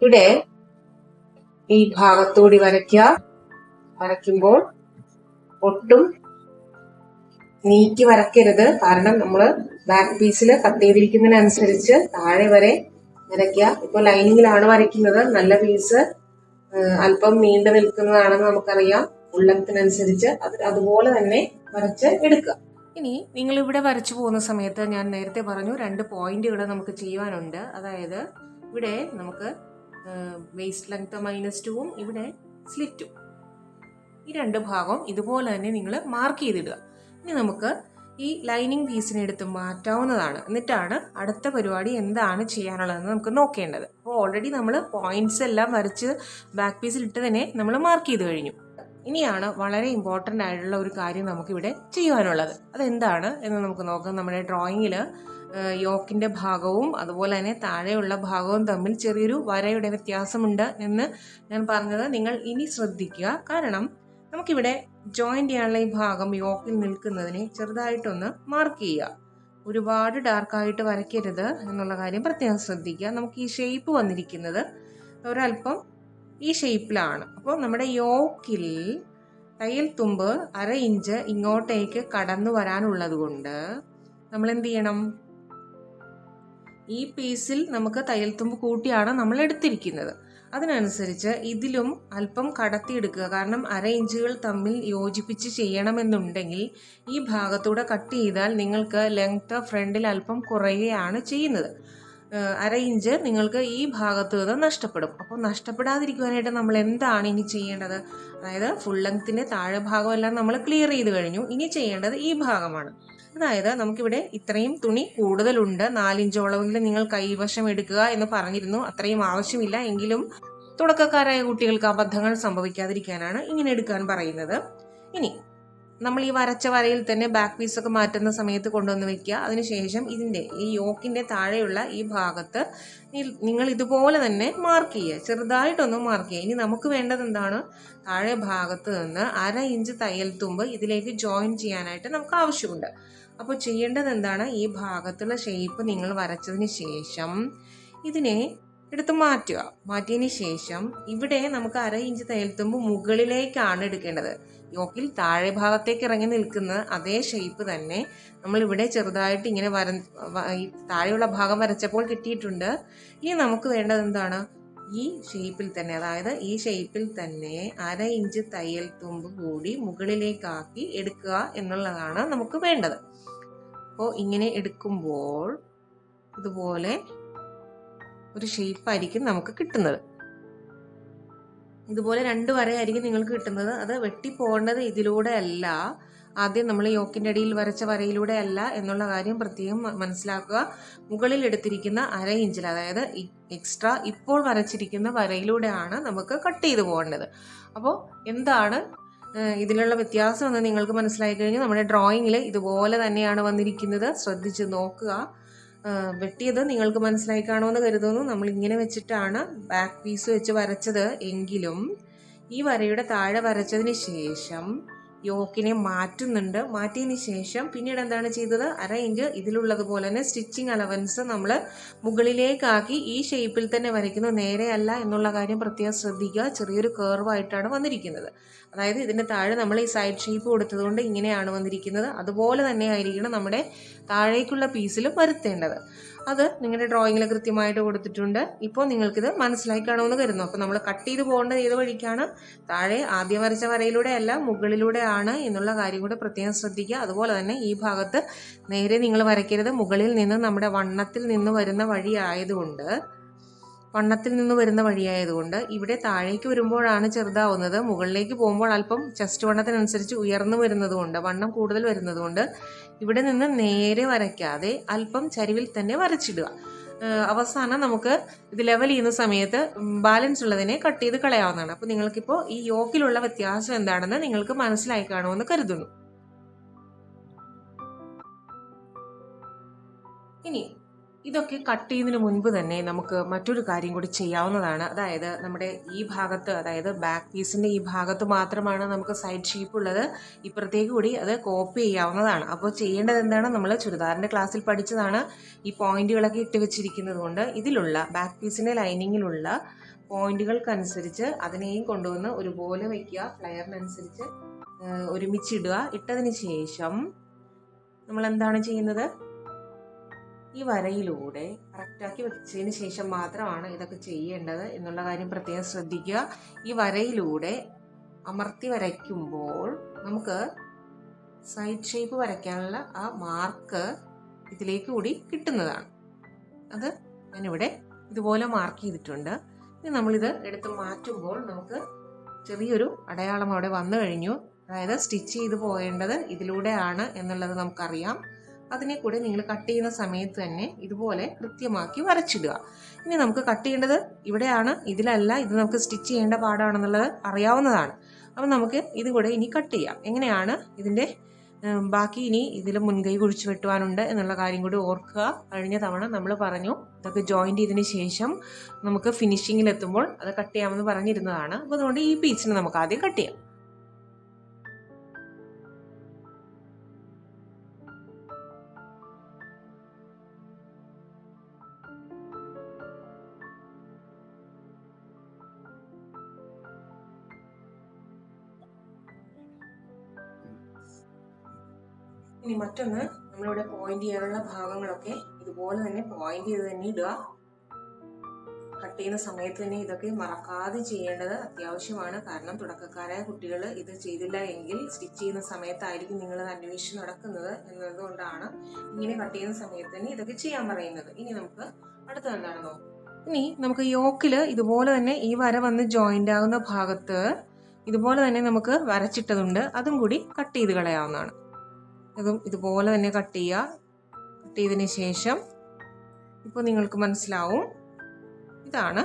ഇവിടെ ഈ ഭാഗത്തൂടി വരയ്ക്കുക. വരയ്ക്കുമ്പോൾ ഒട്ടും നീക്കി വരയ്ക്കരുത്. കാരണം നമ്മൾ ബാക്ക് പീസിൽ കട്ട് ചെയ്തിരിക്കുന്നതിനനുസരിച്ച് താഴെ വരെ വരയ്ക്കുക. ഇപ്പോൾ ലൈനിങ്ങിലാണ് വരയ്ക്കുന്നത്. നല്ല പീസ് അല്പം നീണ്ടു നിൽക്കുന്നതാണെന്ന് നമുക്കറിയാം. ഉള്ളത്തിനനുസരിച്ച് അത് അതുപോലെ തന്നെ വരച്ച് എടുക്കുക. ഇനി നിങ്ങൾ ഇവിടെ വരച്ചു പോകുന്ന സമയത്ത് ഞാൻ നേരത്തെ പറഞ്ഞു രണ്ട് പോയിന്റുകൾ നമുക്ക് ചെയ്യുവാനുണ്ട്. അതായത് ഇവിടെ നമുക്ക് വേസ്റ്റ് ലെങ്ത് മൈനസ് ടുവും ഇവിടെ സ്ലിറ്റും ഈ രണ്ട് ഭാഗവും ഇതുപോലെ തന്നെ നിങ്ങൾ മാർക്ക് ചെയ്തിടുക. ഇനി നമുക്ക് ഈ ലൈനിങ് പീസിനെ എടുത്ത് മാറ്റാവുന്നതാണ്. എന്നിട്ടാണ് അടുത്ത പരിപാടി എന്താണ് ചെയ്യാനുള്ളതെന്ന് നമുക്ക് നോക്കേണ്ടത്. അപ്പോൾ ഓൾറെഡി നമ്മൾ പോയിന്റ്സ് എല്ലാം വരച്ച് ബാക്ക് പീസിൽ ഇട്ട് തന്നെ നമ്മൾ മാർക്ക് ചെയ്ത് കഴിഞ്ഞു. ഇനിയാണ് വളരെ ഇമ്പോർട്ടന്റ് ആയിട്ടുള്ള ഒരു കാര്യം നമുക്കിവിടെ ചെയ്യുവാനുള്ളത്. അതെന്താണ് എന്ന് നമുക്ക് നോക്കാം. നമ്മുടെ ഡ്രോയിങ്ങിൽ യോക്കിന്റെ ഭാഗവും അതുപോലെ തന്നെ താഴെയുള്ള ഭാഗവും തമ്മിൽ ചെറിയൊരു വരയുടെ വ്യത്യാസമുണ്ട് എന്ന് ഞാൻ പറഞ്ഞത് നിങ്ങൾ ഇനി ശ്രദ്ധിക്കുക. കാരണം നമുക്കിവിടെ ജോയിന്റ് ചെയ്യാനുള്ള ഈ ഭാഗം യോക്കിൽ നിൽക്കുന്നതിനെ ചെറുതായിട്ടൊന്ന് മാർക്ക് ചെയ്യുക. ഒരുപാട് ഡാർക്കായിട്ട് വരയ്ക്കരുത് എന്നുള്ള കാര്യം പ്രത്യേകം ശ്രദ്ധിക്കുക. നമുക്ക് ഈ ഷേപ്പ് വന്നിരിക്കുന്നത് ഒരല്പം ഈ ഷേപ്പിലാണ് അപ്പോൾ നമ്മുടെ യോക്കിൽ തയ്യൽ തുമ്പ് അര ഇഞ്ച് ഇങ്ങോട്ടേക്ക് കടന്നു വരാനുള്ളത് കൊണ്ട് നമ്മൾ എന്ത് ചെയ്യണം? ഈ പീസിൽ നമുക്ക് തയ്യൽ തുമ്പ് കൂട്ടിയാണ് നമ്മൾ എടുത്തിരിക്കുന്നത്. അതിനനുസരിച്ച് ഇതിലും അല്പം കടത്തിയെടുക്കുക. കാരണം അര ഇഞ്ചുകൾ തമ്മിൽ യോജിപ്പിച്ച് ചെയ്യണമെന്നുണ്ടെങ്കിൽ ഈ ഭാഗത്തൂടെ കട്ട് ചെയ്താൽ നിങ്ങൾക്ക് ലെങ്ത് ഫ്രണ്ടിൽ അല്പം കുറയുകയാണ് ചെയ്യുന്നത്. അര ഇഞ്ച് നിങ്ങൾക്ക് ഈ ഭാഗത്ത് നിന്ന് നഷ്ടപ്പെടും. അപ്പോൾ നഷ്ടപ്പെടാതിരിക്കുവാനായിട്ട് നമ്മൾ എന്താണ് ഇനി ചെയ്യേണ്ടത്? അതായത് ഫുൾ ലെങ്ത്തിന്റെ താഴെ ഭാഗമെല്ലാം നമ്മൾ ക്ലിയർ ചെയ്ത് കഴിഞ്ഞു. ഇനി ചെയ്യേണ്ടത് ഈ ഭാഗമാണ്. അതായത് നമുക്കിവിടെ ഇത്രയും തുണി കൂടുതലുണ്ട്. നാലിഞ്ചോളമെങ്കിലും നിങ്ങൾ കൈവശം എടുക്കുക എന്ന് പറഞ്ഞിരുന്നു. അത്രയും ആവശ്യമില്ല. എങ്കിലും തുടക്കക്കാരായ കുട്ടികൾക്ക് അബദ്ധങ്ങൾ സംഭവിക്കാതിരിക്കാനാണ് ഇങ്ങനെ എടുക്കാൻ പറയുന്നത്. ഇനി നമ്മൾ ഈ വരച്ച വരയിൽ തന്നെ ബാക്ക് പീസൊക്കെ മാറ്റുന്ന സമയത്ത് കൊണ്ടുവന്ന് വെക്കുക. അതിനുശേഷം ഇതിന്റെ ഈ യോക്കിന്റെ താഴെയുള്ള ഈ ഭാഗത്ത് നിങ്ങൾ ഇതുപോലെ തന്നെ മാർക്ക് ചെയ്യുക. ചെറുതായിട്ടൊന്ന് മാർക്ക് ചെയ്യുക. ഇനി നമുക്ക് വേണ്ടത് എന്താണ്? താഴെ ഭാഗത്ത് നിന്ന് അര ഇഞ്ച് തയ്യൽ തുമ്പ് ഇതിലേക്ക് ജോയിൻ ചെയ്യാനായിട്ട് നമുക്ക് ആവശ്യമുണ്ട്. അപ്പോൾ ചെയ്യേണ്ടത് എന്താണ് ഈ ഭാഗത്തുള്ള ഷേപ്പ് നിങ്ങൾ വരച്ചതിന് ശേഷം ഇതിനെ എടുത്ത് മാറ്റുക. മാറ്റിയതിന് ശേഷം ഇവിടെ നമുക്ക് അര ഇഞ്ച് തയ്യൽ തുമ്പ് മുകളിലേക്കാണ് എടുക്കേണ്ടത്. യോക്കിൽ താഴെ ഭാഗത്തേക്ക് ഇറങ്ങി നിൽക്കുന്ന അതേ ഷേപ്പ് തന്നെ നമ്മൾ ഇവിടെ ചെറുതായിട്ട് ഇങ്ങനെ വര താഴെയുള്ള ഭാഗം വരച്ചപ്പോൾ കിട്ടിയിട്ടുണ്ട്. ഇനി നമുക്ക് വേണ്ടത് എന്താണ്? ഈ ഷേപ്പിൽ തന്നെ അതായത് ഈ ഷേപ്പിൽ തന്നെ അര ഇഞ്ച് തയ്യൽ തുമ്പ് കൂടി മുകളിലേക്കാക്കി എടുക്കുക എന്നുള്ളതാണ് നമുക്ക് വേണ്ടത്. അപ്പോൾ ഇങ്ങനെ എടുക്കുമ്പോൾ ഇതുപോലെ ഒരു ഷേപ്പായിരിക്കും നമുക്ക് കിട്ടുന്നത്. ഇതുപോലെ രണ്ട് വരയായിരിക്കും നിങ്ങൾക്ക് കിട്ടുന്നത്. അത് വെട്ടി വെട്ടിപ്പോകേണ്ടത് ഇതിലൂടെ അല്ല. ആദ്യം നമ്മൾ യോക്കിന്റെ അടിയിൽ വരച്ച വരയിലൂടെ അല്ല എന്നുള്ള കാര്യം പ്രത്യേകം മനസ്സിലാക്കുക. മുകളിൽ എടുത്തിരിക്കുന്ന അര ഇഞ്ചിൽ അതായത് എക്സ്ട്രാ ഇപ്പോൾ വരച്ചിരിക്കുന്ന വരയിലൂടെയാണ് നമുക്ക് കട്ട് ചെയ്ത് പോകേണ്ടത്. അപ്പോൾ എന്താണ് ഇതിലുള്ള വ്യത്യാസം എന്ന് നിങ്ങൾക്ക് മനസ്സിലായി കഴിഞ്ഞാൽ നമ്മുടെ ഡ്രോയിങ്ങിൽ ഇതുപോലെ തന്നെയാണ് വന്നിരിക്കുന്നത്. ശ്രദ്ധിച്ച് നോക്കുക. വെട്ടിയത് നിങ്ങൾക്ക് മനസ്സിലായി കാണുമെന്ന് കരുതുന്നു. നമ്മൾ ഇങ്ങനെ വെച്ചിട്ടാണ് ബാക്ക് പീസ് വെച്ച് വരച്ചത് എങ്കിലും ഈ വരയുടെ താഴെ വരച്ചതിന് ശേഷം യോക്കിനെ മാറ്റുന്നുണ്ട്. മാറ്റിയതിന് ശേഷം പിന്നീട് എന്താണ് ചെയ്തത്? അര ഇഞ്ച് ഇതിലുള്ളതുപോലെ തന്നെ സ്റ്റിച്ചിങ് അലവൻസ് നമ്മൾ മുകളിലേക്കാക്കി ഈ ഷേപ്പിൽ തന്നെ വരയ്ക്കുന്നത് നേരെയല്ല എന്നുള്ള കാര്യം പ്രത്യേകം ശ്രദ്ധിക്കുക. ചെറിയൊരു കേർവായിട്ടാണ് വന്നിരിക്കുന്നത്. അതായത് ഇതിന്റെ താഴെ നമ്മൾ ഈ സൈഡ് ഷേപ്പ് കൊടുത്തതുകൊണ്ട് ഇങ്ങനെയാണ് വന്നിരിക്കുന്നത്. അതുപോലെ തന്നെ ആയിരിക്കണം നമ്മുടെ താഴേക്കുള്ള പീസിലും വരുത്തേണ്ടത്. അത് നിങ്ങളുടെ ഡ്രോയിങ്ങിൽ കൃത്യമായിട്ട് കൊടുത്തിട്ടുണ്ട്. ഇപ്പോൾ നിങ്ങൾക്കിത് മനസ്സിലായി കാണുമെന്ന് കരുതുന്നു. അപ്പോൾ നമ്മൾ കട്ട് ചെയ്ത് പോകേണ്ടത് ഏത് വഴിക്കാണ്? താഴെ ആദ്യം വരച്ച വരയിലൂടെ അല്ല മുകളിലൂടെ ആണ് എന്നുള്ള കാര്യം കൂടെ പ്രത്യേകം ശ്രദ്ധിക്കുക. അതുപോലെ തന്നെ ഈ ഭാഗത്ത് നേരെ നിങ്ങൾ വരയ്ക്കരുത്. മുകളിൽ നിന്ന് നമ്മുടെ വണ്ണത്തിൽ നിന്ന് വരുന്ന വഴി ആയതുകൊണ്ട് വണ്ണത്തിൽ നിന്ന് വരുന്ന വഴിയായതുകൊണ്ട് ഇവിടെ താഴേക്ക് വരുമ്പോഴാണ് ചെറുതാവുന്നത്. മുകളിലേക്ക് പോകുമ്പോൾ അല്പം ചെസ്റ്റ് വണ്ണത്തിനനുസരിച്ച് ഉയർന്നു വരുന്നതുകൊണ്ട് വണ്ണം കൂടുതൽ വരുന്നതുകൊണ്ട് ഇവിടെ നിന്ന് നേരെ വരയ്ക്കാതെ അല്പം ചരിവിൽ തന്നെ വരച്ചിടുക. അവസാനം നമുക്ക് ഇത് ലെവൽ ചെയ്യുന്ന സമയത്ത് ബാലൻസ് ഉള്ളതിനെ കട്ട് ചെയ്ത് കളയാവുന്നതാണ്. അപ്പോൾ നിങ്ങൾക്കിപ്പോൾ ഈ യോക്കിലുള്ള വ്യത്യാസം എന്താണെന്ന് നിങ്ങൾക്ക് മനസ്സിലായി കാണുമെന്ന് കരുതുന്നു. ഇനി ഇതൊക്കെ കട്ട് ചെയ്യുന്നതിന് മുൻപ് തന്നെ നമുക്ക് മറ്റൊരു കാര്യം കൂടി ചെയ്യാവുന്നതാണ്. അതായത് നമ്മുടെ ഈ ഭാഗത്ത് അതായത് ബാക്ക് പീസിന്റെ ഈ ഭാഗത്ത് മാത്രമാണ് നമുക്ക് സൈഡ് ഷേപ്പ് ഉള്ളത്. ഇപ്പുറത്തേക്ക് കൂടി അത് കോപ്പി ചെയ്യാവുന്നതാണ്. അപ്പോൾ ചെയ്യേണ്ടത് എന്താണ്? നമ്മൾ ചുരിദാറിന്റെ ക്ലാസ്സിൽ പഠിച്ചതാണ് ഈ പോയിന്റുകളൊക്കെ ഇട്ട് വെച്ചിരിക്കുന്നത് കൊണ്ട് ഇതിലുള്ള ബാക്ക് പീസിന്റെ ലൈനിങ്ങിലുള്ള പോയിന്റുകൾക്കനുസരിച്ച് അതിനെയും കൊണ്ടുവന്ന് ഒരുപോലെ വയ്ക്കുക ഫ്ലയറിനനുസരിച്ച് ഒരുമിച്ചിടുക ഇട്ടതിന് ശേഷം നമ്മൾ എന്താണ് ചെയ്യുന്നത്? ഈ വരയിലൂടെ കറക്റ്റാക്കി വെച്ചതിന് ശേഷം മാത്രമാണ് ഇതൊക്കെ ചെയ്യേണ്ടത് എന്നുള്ള കാര്യം പ്രത്യേകം ശ്രദ്ധിക്കുക. ഈ വരയിലൂടെ അമർത്തി വരയ്ക്കുമ്പോൾ നമുക്ക് സൈഡ് ഷേപ്പ് വരയ്ക്കാനുള്ള ആ മാർക്ക് ഇതിലേക്ക് കൂടി കിട്ടുന്നതാണ്. അത് ഞാനിവിടെ ഇതുപോലെ മാർക്ക് ചെയ്തിട്ടുണ്ട്. ഇനി നമ്മളിത് എടുത്ത് മാറ്റുമ്പോൾ നമുക്ക് ചെറിയൊരു അടയാളം അവിടെ വന്നു കഴിഞ്ഞു. അതായത് സ്റ്റിച്ച് ചെയ്ത് പോകേണ്ടത് ഇതിലൂടെയാണ് എന്നുള്ളത് നമുക്കറിയാം. അതിനെ കൂടെ നിങ്ങൾ കട്ട് ചെയ്യുന്ന സമയത്ത് തന്നെ ഇതുപോലെ കൃത്യമാക്കി വരച്ചിടുക. ഇനി നമുക്ക് കട്ട് ചെയ്യേണ്ടത് ഇവിടെയാണ്. ഇതിലല്ല ഇത് നമുക്ക് സ്റ്റിച്ച് ചെയ്യേണ്ട പാടാണെന്നുള്ളത് അറിയാവുന്നതാണ്. അപ്പം നമുക്ക് ഇതുകൂടെ ഇനി കട്ട് ചെയ്യാം. എങ്ങനെയാണ് ഇതിന്റെ ബാക്കി ഇനി ഇതിൽ മുൻകൈ കുഴിച്ചു വെട്ടുവാനുണ്ട് എന്നുള്ള കാര്യം കൂടി ഓർക്കുക. കഴിഞ്ഞ തവണ നമ്മൾ പറഞ്ഞു ഇതൊക്കെ ജോയിന്റ് ചെയ്തതിന് ശേഷം നമുക്ക് ഫിനിഷിങ്ങിലെത്തുമ്പോൾ അത് കട്ട് ചെയ്യാമെന്ന് പറഞ്ഞിരുന്നതാണ്. അപ്പോൾ അതുകൊണ്ട് ഈ പീസിന് നമുക്ക് ആദ്യം കട്ട് ചെയ്യാം. ഇനി മറ്റൊന്ന് നമ്മളിവിടെ പോയിന്റ് ചെയ്യാനുള്ള ഭാഗങ്ങളൊക്കെ ഇതുപോലെ തന്നെ പോയിന്റ് ചെയ്ത് തന്നെ ഇടുക. കട്ട് ചെയ്യുന്ന സമയത്ത് തന്നെ ഇതൊക്കെ മറക്കാതെ ചെയ്യേണ്ടത് അത്യാവശ്യമാണ്. കാരണം തുടക്കക്കാരായ കുട്ടികൾ ഇത് ചെയ്തില്ല എങ്കിൽ സ്റ്റിച്ച് ചെയ്യുന്ന സമയത്തായിരിക്കും നിങ്ങൾ അന്വേഷിച്ച് നടക്കുന്നത് എന്നതുകൊണ്ടാണ് ഇങ്ങനെ കട്ട് ചെയ്യുന്ന സമയത്ത് തന്നെ ഇതൊക്കെ ചെയ്യാൻ പറയുന്നത്. ഇനി നമുക്ക് അടുത്തത് നോക്കാം. ഇനി നമുക്ക് യോക്കിൽ ഇതുപോലെ തന്നെ ഈ വര വന്ന് ജോയിന്റ് ആകുന്ന ഭാഗത്ത് ഇതുപോലെ തന്നെ നമുക്ക് വരച്ചിട്ടതുണ്ട്. അതും കൂടി കട്ട് ചെയ്ത് കളയാവുന്നതാണ്. അതും ഇതുപോലെ തന്നെ കട്ട് ചെയ്യുക. കട്ട് ചെയ്തതിന് ശേഷം ഇപ്പോൾ നിങ്ങൾക്ക് മനസ്സിലാവും. ഇതാണ്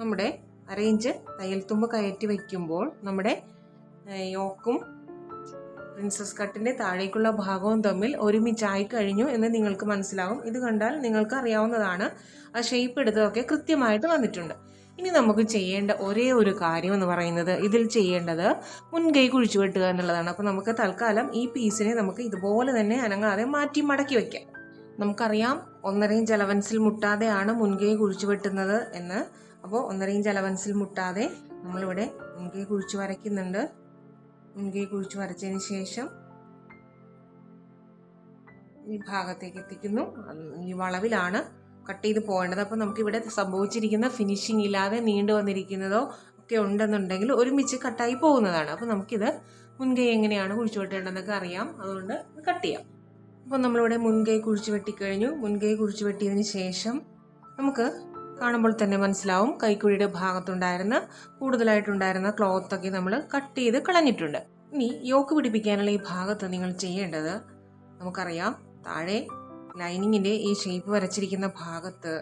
നമ്മുടെ അറേഞ്ച് തയ്യൽ തുമ്പ് കയറ്റി വയ്ക്കുമ്പോൾ നമ്മുടെ യോക്കും പ്രിൻസസ് കട്ടിന്റെ താഴേക്കുള്ള ഭാഗവും തമ്മിൽ ഒരുമിച്ചായി കഴിഞ്ഞു എന്ന് നിങ്ങൾക്ക് മനസ്സിലാവും. ഇത് കണ്ടാൽ നിങ്ങൾക്ക് അറിയാവുന്നതാണ് ആ ഷേപ്പ് എടുത്തതൊക്കെ കൃത്യമായിട്ട് വന്നിട്ടുണ്ട്. ഇനി നമുക്ക് ചെയ്യേണ്ട ഒരേ ഒരു കാര്യം എന്ന് പറയുന്നത് ഇതിൽ ചെയ്യേണ്ടത് മുൻകൈ കുഴിച്ചു വെട്ടുക എന്നുള്ളതാണ്. അപ്പോൾ നമുക്ക് തൽക്കാലം ഈ പീസിനെ നമുക്ക് ഇതുപോലെ തന്നെ അനങ്ങാതെ മാറ്റി മടക്കി വയ്ക്കാം നമുക്കറിയാം ഒന്നര ജലവൻസിൽ മുട്ടാതെയാണ് മുൻകൈ കുഴിച്ചു വെട്ടുന്നത് എന്ന്. അപ്പോൾ ഒന്നര ജലവൻസിൽ മുട്ടാതെ നമ്മളിവിടെ മുൻകൈ കുഴിച്ചു വരയ്ക്കുന്നുണ്ട്. മുൻകൈ കുഴിച്ചു വരച്ചതിന് ശേഷം ഈ ഭാഗത്തേക്ക് എത്തിക്കുന്നു. ഈ വളവിലാണ് കട്ട് ചെയ്ത് പോകേണ്ടത്. അപ്പോൾ നമുക്കിവിടെ സംഭവിച്ചിരിക്കുന്ന ഫിനിഷിംഗ് ഇല്ലാതെ നീണ്ടു വന്നിരിക്കുന്നതോ ഒക്കെ ഉണ്ടെന്നുണ്ടെങ്കിൽ ഒരുമിച്ച് കട്ടായി പോകുന്നതാണ്. അപ്പോൾ നമുക്കിത് മുൻകൈ എങ്ങനെയാണ് കുഴിച്ചു വെട്ടേണ്ടതെന്നൊക്കെ അറിയാം. അതുകൊണ്ട് കട്ട് ചെയ്യാം. അപ്പോൾ നമ്മളിവിടെ മുൻകൈ കുഴിച്ചു വെട്ടിക്കഴിഞ്ഞു മുൻകൈ കുഴിച്ചു വെട്ടിയതിന് ശേഷം നമുക്ക് കാണുമ്പോൾ തന്നെ മനസ്സിലാവും കൈക്കുഴിയുടെ ഭാഗത്തുണ്ടായിരുന്ന കൂടുതലായിട്ടുണ്ടായിരുന്ന ക്ലോത്തൊക്കെ നമ്മൾ കട്ട് ചെയ്ത് കളഞ്ഞിട്ടുണ്ട്. ഇനി യോക്ക് പിടിപ്പിക്കാനുള്ള ഈ ഭാഗത്ത് നിങ്ങൾ ചെയ്യേണ്ടത് നമുക്കറിയാം. താഴെ ലൈനിങ്ങിന്റെ ഈ ഷേപ്പ് വരച്ചിരിക്കുന്ന ഭാഗത്ത്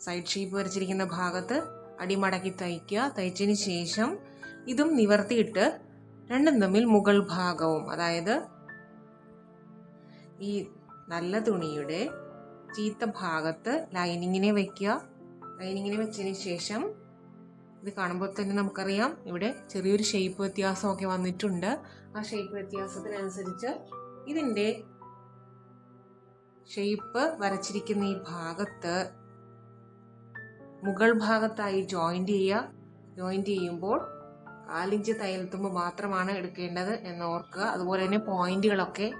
സൈഡ് ഷേപ്പ് വരച്ചിരിക്കുന്ന ഭാഗത്ത് അടിമടക്കി തയ്ക്കുക. തയ്ച്ചതിന് ശേഷം ഇതും നിവർത്തിയിട്ട് രണ്ടും തമ്മിൽ മുകൾ ഭാഗവും അതായത് ഈ നല്ല തുണിയുടെ ചീത്ത ഭാഗത്ത് ലൈനിങ്ങിനെ വയ്ക്കുക ലൈനിങ്ങിനെ വെച്ചതിന് ശേഷം ഇത് കാണുമ്പോൾ തന്നെ നമുക്കറിയാം ഇവിടെ ചെറിയൊരു ഷേപ്പ് വ്യത്യാസമൊക്കെ വന്നിട്ടുണ്ട്. ആ ഷേപ്പ് വ്യത്യാസത്തിനനുസരിച്ച് ഇതിന്റെ ഷേപ്പ് വരച്ചിരിക്കുന്ന ഈ ഭാഗത്ത് മുകൾ ഭാഗത്തായി ജോയിന്റ് ചെയ്യുക. ജോയിന്റ് ചെയ്യുമ്പോൾ കാലിഞ്ച് തയ്യൽത്തുമ്പ് മാത്രമാണ് എടുക്കേണ്ടത് എന്ന് ഓർക്കുക. അതുപോലെ തന്നെ പോയിന്റുകളൊക്കെ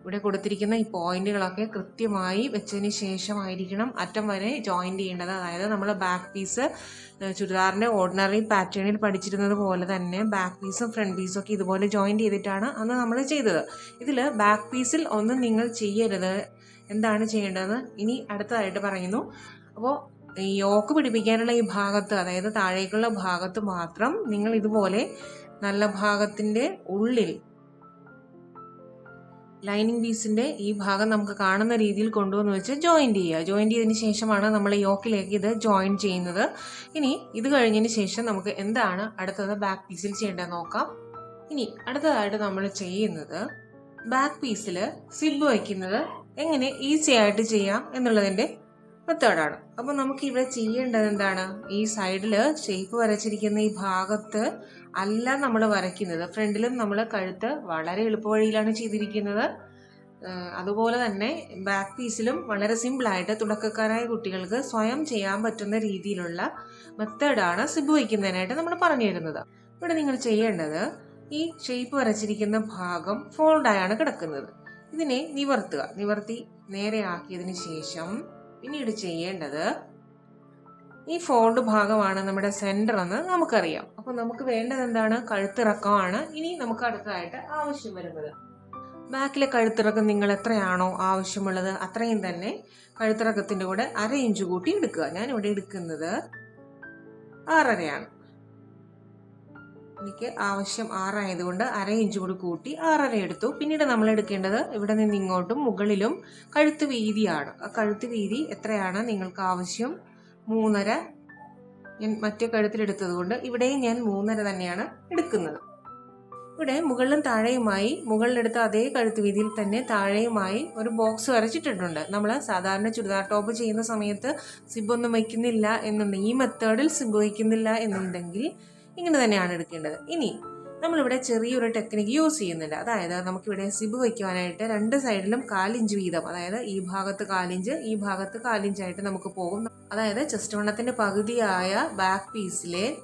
ഇവിടെ കൊടുത്തിരിക്കുന്ന ഈ പോയിന്റുകളൊക്കെ കൃത്യമായി വെച്ചതിന് ശേഷമായിരിക്കണം അറ്റം വരെ ജോയിന്റ് ചെയ്യേണ്ടത്. അതായത് നമ്മൾ ബാക്ക് പീസ് ചുരിദാറിന്റെ ഓർഡിനറി പാറ്റേണിൽ പഠിച്ചിരുന്നത് പോലെ തന്നെ ബാക്ക് പീസും ഫ്രണ്ട് പീസും ഒക്കെ ഇതുപോലെ ജോയിന്റ് ചെയ്തിട്ടാണ് അന്ന് നമ്മൾ ചെയ്തത്. ഇതിൽ ബാക്ക് പീസിൽ ഒന്നും നിങ്ങൾ ചെയ്യരുത്. എന്താണ് ചെയ്യേണ്ടതെന്ന് ഇനി അടുത്തതായിട്ട് പറയുന്നു. അപ്പോൾ ഈ യോക്ക് പിടിപ്പിക്കാനുള്ള ഈ ഭാഗത്ത് അതായത് താഴേക്കുള്ള ഭാഗത്ത് മാത്രം നിങ്ങൾ ഇതുപോലെ നല്ല ഭാഗത്തിന്റെ ഉള്ളിൽ ലൈനിങ് പീസിന്റെ ഈ ഭാഗം നമുക്ക് കാണുന്ന രീതിയിൽ കൊണ്ടുവന്ന് വെച്ച് ജോയിന്റ് ചെയ്യുക. ജോയിന്റ് ചെയ്തതിന് ശേഷമാണ് നമ്മൾ യോക്കിലേക്ക് ഇത് ജോയിൻ ചെയ്യുന്നത്. ഇനി ഇത് കഴിഞ്ഞതിന് ശേഷം നമുക്ക് എന്താണ് അടുത്തത് ബാക്ക് പീസിൽ ചെയ്യേണ്ടത് നോക്കാം. ഇനി അടുത്തതായിട്ട് നമ്മൾ ചെയ്യുന്നത് ബാക്ക് പീസിൽ സിബ് വയ്ക്കുന്നത് എങ്ങനെ ഈസി ആയിട്ട് ചെയ്യാം എന്നുള്ളതിന്റെ മെത്തേഡാണ് അപ്പോൾ നമുക്ക് ഇവിടെ ചെയ്യേണ്ടത് എന്താണ്? ഈ സൈഡിൽ ഷേപ്പ് വരച്ചിരിക്കുന്ന ഈ ഭാഗത്ത് അല്ല നമ്മൾ വരയ്ക്കുന്നത്. ഫ്രണ്ടിലും നമ്മൾ കഴുത്ത് വളരെ എളുപ്പവഴിയിലാണ് ചെയ്തിരിക്കുന്നത്. അതുപോലെ തന്നെ ബാക്ക് പീസിലും വളരെ സിമ്പിളായിട്ട് തുടക്കക്കാരായ കുട്ടികൾക്ക് സ്വയം ചെയ്യാൻ പറ്റുന്ന രീതിയിലുള്ള മെത്തേഡാണ് സിബ് വയ്ക്കുന്നതിനായിട്ട് നമ്മൾ പറഞ്ഞു തരുന്നത് ഇവിടെ നിങ്ങൾ ചെയ്യേണ്ടത് ഈ ഷേപ്പ് വരച്ചിരിക്കുന്ന ഭാഗം ഫോൾഡായാണ് കിടക്കുന്നത്. ഇതിനെ നിവർത്തുക. നിവർത്തി നേരെ ആക്കിയതിന് ശേഷം പിന്നീട് ചെയ്യേണ്ടത് ഈ ഫോൾഡ് ഭാഗമാണ് നമ്മുടെ സെന്റർ എന്ന് നമുക്കറിയാം. അപ്പോൾ നമുക്ക് വേണ്ടത് എന്താണ്? കഴുത്തിറക്കമാണ്. ഇനി നമുക്ക് അടുത്തതായിട്ട് ആവശ്യം വരുന്നത്. ബാക്കിലെ കഴുത്തിറക്കം നിങ്ങൾ എത്രയാണോ ആവശ്യമുള്ളത് അത്രയും തന്നെ കഴുത്തിറക്കത്തിന്റെ കൂടെ അര ഇഞ്ച് കൂട്ടി എടുക്കുക. ഞാനിവിടെ എടുക്കുന്നത് ആറരയാണ്. എനിക്ക് ആവശ്യം ആറായതുകൊണ്ട് അര ഇഞ്ച് കൂടി കൂട്ടി ആറര എടുത്തു. പിന്നീട് നമ്മൾ എടുക്കേണ്ടത് ഇവിടെ നിന്ന് ഇങ്ങോട്ടും മുകളിലും കഴുത്ത് വീതിയാണ്. ആ കഴുത്ത് വീതി എത്രയാണ്? നിങ്ങൾക്ക് ആവശ്യം മൂന്നര. ഞാൻ മറ്റേ കഴുത്തിലെടുത്തത് കൊണ്ട് ഇവിടെയും ഞാൻ മൂന്നര തന്നെയാണ് എടുക്കുന്നത്. ഇവിടെ മുകളിലും താഴെയുമായി മുകളിലെടുത്ത അതേ കഴുത്ത് വീതിയിൽ തന്നെ താഴെയുമായി ഒരു ബോക്സ് വരച്ചിട്ടിട്ടുണ്ട്. നമ്മൾ സാധാരണ ചുരിദാർ ടോപ്പ് ചെയ്യുന്ന സമയത്ത് സിബൊന്നും വയ്ക്കുന്നില്ല എന്നുണ്ടെങ്കിൽ ഈ മെത്തേഡിൽ സിബ് വയ്ക്കുന്നില്ല എന്നുണ്ടെങ്കിൽ ഇങ്ങനെ തന്നെയാണ് എടുക്കേണ്ടത്. ഇനി നമ്മളിവിടെ ചെറിയൊരു ടെക്നിക്ക് യൂസ് ചെയ്യുന്നുണ്ട്. അതായത് നമുക്കിവിടെ സിബ് വയ്ക്കുവാനായിട്ട് രണ്ട് സൈഡിലും കാലിഞ്ച് വീതം അതായത് ഈ ഭാഗത്ത് കാലിഞ്ച് ഈ ഭാഗത്ത് കാലിഞ്ചായിട്ട് നമുക്ക് പോകും. അതായത് ചെസ്റ്റ് വണ്ണത്തിന്റെ പകുതിയായ ബാക്ക് പീസിലെ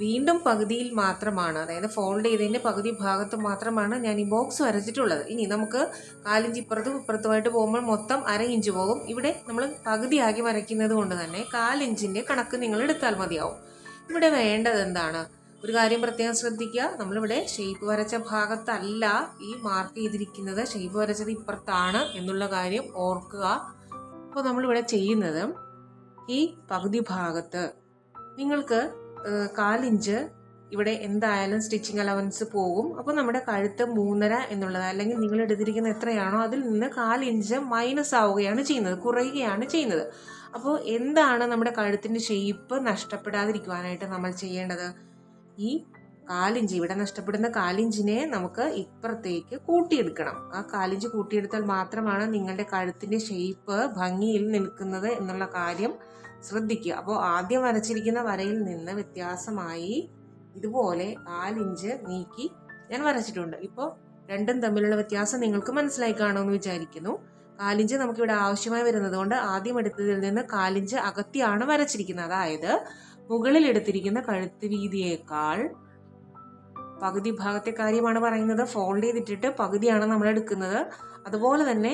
വീണ്ടും പകുതിയിൽ മാത്രമാണ് അതായത് ഫോൾഡ് ചെയ്തതിന്റെ പകുതി ഭാഗത്ത് മാത്രമാണ് ഞാൻ ഈ ബോക്സ് വരച്ചിട്ടുള്ളത്. ഇനി നമുക്ക് കാലിഞ്ച് ഇപ്പുറത്തും ഇപ്പുറത്തുമായിട്ട് പോകുമ്പോൾ മൊത്തം അര ഇഞ്ച് പോകും. ഇവിടെ നമ്മൾ പകുതിയാക്കി വരയ്ക്കുന്നത് കൊണ്ട് തന്നെ കാലിഞ്ചിന്റെ കണക്ക് നിങ്ങൾ എടുത്താൽ മതിയാവും. ഇവിടെ വേണ്ടത് എന്താണ്? ഒരു കാര്യം പ്രത്യേകം ശ്രദ്ധിക്കുക. നമ്മളിവിടെ ഷേപ്പ് വരച്ച ഭാഗത്തല്ല ഈ മാർക്ക് ചെയ്തിരിക്കുന്നത്. ഷേപ്പ് വരച്ചത് ഇപ്പുറത്താണ് എന്നുള്ള കാര്യം ഓർക്കുക. അപ്പോൾ നമ്മളിവിടെ ചെയ്യുന്നത് ഈ പകുതി ഭാഗത്ത് നിങ്ങൾക്ക് കാലിഞ്ച് ഇവിടെ എന്തായാലും സ്റ്റിച്ചിങ് അലവൻസ് പോകും. അപ്പോൾ നമ്മുടെ കഴുത്ത് മൂന്നര എന്നുള്ളത് അല്ലെങ്കിൽ നിങ്ങൾ എടുത്തിരിക്കുന്ന എത്രയാണോ അതിൽ നിന്ന് കാലിഞ്ച് മൈനസ് ആവുകയാണ് ചെയ്യുന്നത് കുറയുകയാണ് ചെയ്യുന്നത്. അപ്പോൾ എന്താണ് നമ്മുടെ കഴുത്തിന്റെ ഷേപ്പ് നഷ്ടപ്പെടാതിരിക്കുവാനായിട്ട് നമ്മൾ ചെയ്യേണ്ടത്? ഈ കാലിഞ്ച് ഇവിടെ നഷ്ടപ്പെടുന്ന കാലിഞ്ചിനെ നമുക്ക് ഇപ്പുറത്തേക്ക് കൂട്ടിയെടുക്കണം. ആ കാലിഞ്ച് കൂട്ടിയെടുത്താൽ മാത്രമാണ് നിങ്ങളുടെ കഴുത്തിന്റെ ഷേപ്പ് ഭംഗിയിൽ നിൽക്കുന്നത് എന്നുള്ള കാര്യം ശ്രദ്ധിക്കുക. അപ്പോൾ ആദ്യം വരച്ചിരിക്കുന്ന വരയിൽ നിന്ന് വ്യത്യാസമായി ഇതുപോലെ കാലിഞ്ച് നീക്കി ഞാൻ വരച്ചിട്ടുണ്ട്. ഇപ്പോൾ രണ്ടും തമ്മിലുള്ള വ്യത്യാസം നിങ്ങൾക്ക് മനസ്സിലായി കാണുമെന്ന് വിചാരിക്കുന്നു. കാലിഞ്ച് നമുക്കിവിടെ ആവശ്യമായി വരുന്നത് കൊണ്ട് ആദ്യം എടുത്തതിൽ നിന്ന് കാലിഞ്ച് അകത്തിയാണ് വരച്ചിരിക്കുന്നത്. അതായത് മുകളിൽ എടുത്തിരിക്കുന്ന കഴുത്ത് വീതിയേക്കാൾ പകുതി ഭാഗത്തെ കാര്യമാണ് പറയുന്നത്. ഫോൾഡ് ചെയ്തിട്ടിട്ട് പകുതിയാണ് നമ്മൾ എടുക്കുന്നത്. അതുപോലെ തന്നെ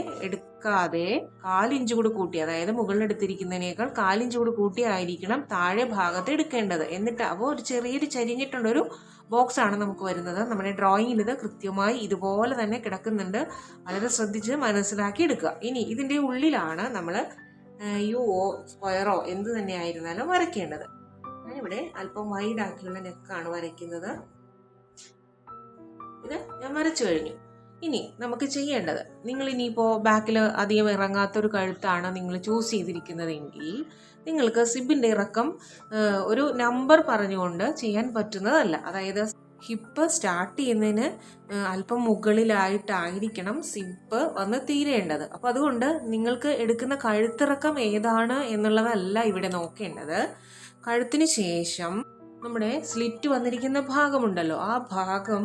എടുക്കാതെ കാലിഞ്ച് കൂടി കൂട്ടി അതായത് മുകളിൽ എടുത്തിരിക്കുന്നതിനേക്കാൾ കാലിഞ്ച് കൂടി കൂട്ടി ആയിരിക്കണം താഴെ ഭാഗത്ത് എടുക്കേണ്ടത്. എന്നിട്ട് അപ്പോൾ ഒരു ചെറിയൊരു ചരിഞ്ഞിട്ടുള്ള ഒരു ബോക്സ് ആണ് നമുക്ക് വരുന്നത്. നമ്മുടെ ഡ്രോയിങ്ങിൽ ഇത് കൃത്യമായി ഇതുപോലെ തന്നെ കിടക്കുന്നുണ്ട്. വളരെ ശ്രദ്ധിച്ച് മനസ്സിലാക്കി എടുക്കുക. ഇനി ഇതിന്റെ ഉള്ളിലാണ് നമ്മൾ യു ഒ സ്ക്വയറോ എന്ത് തന്നെ ആയിരുന്നാലും വരയ്ക്കേണ്ടത്. ഞാനിവിടെ അല്പം വൈഡ് ആക്കിയുള്ള നെക്കാണ് വരയ്ക്കുന്നത്. ഇത് ഞാൻ വരച്ചു കഴിഞ്ഞു. ഇനി നമുക്ക് ചെയ്യേണ്ടത് നിങ്ങൾ ഇനിയിപ്പോൾ ബാക്കിൽ അധികം ഇറങ്ങാത്തൊരു കഴുത്താണ് നിങ്ങൾ ചൂസ് ചെയ്തിരിക്കുന്നതെങ്കിൽ നിങ്ങൾക്ക് സിബിന്റെ ഇറക്കം ഒരു നമ്പർ പറഞ്ഞുകൊണ്ട് ചെയ്യാൻ പറ്റുന്നതല്ല. അതായത് ഹിപ്പ് സ്റ്റാർട്ട് ചെയ്യുന്നതിന് അല്പം മുകളിലായിട്ടായിരിക്കണം സിപ്പ് വന്ന് തീരേണ്ടത്. അപ്പോൾ അതുകൊണ്ട് നിങ്ങൾക്ക് എടുക്കുന്ന കഴുത്തിറക്കം ഏതാണ് എന്നുള്ളതല്ല ഇവിടെ നോക്കേണ്ടത്. കഴുത്തിന് ശേഷം നമ്മുടെ സ്ലിറ്റ് വന്നിരിക്കുന്ന ഭാഗമുണ്ടല്ലോ ആ ഭാഗം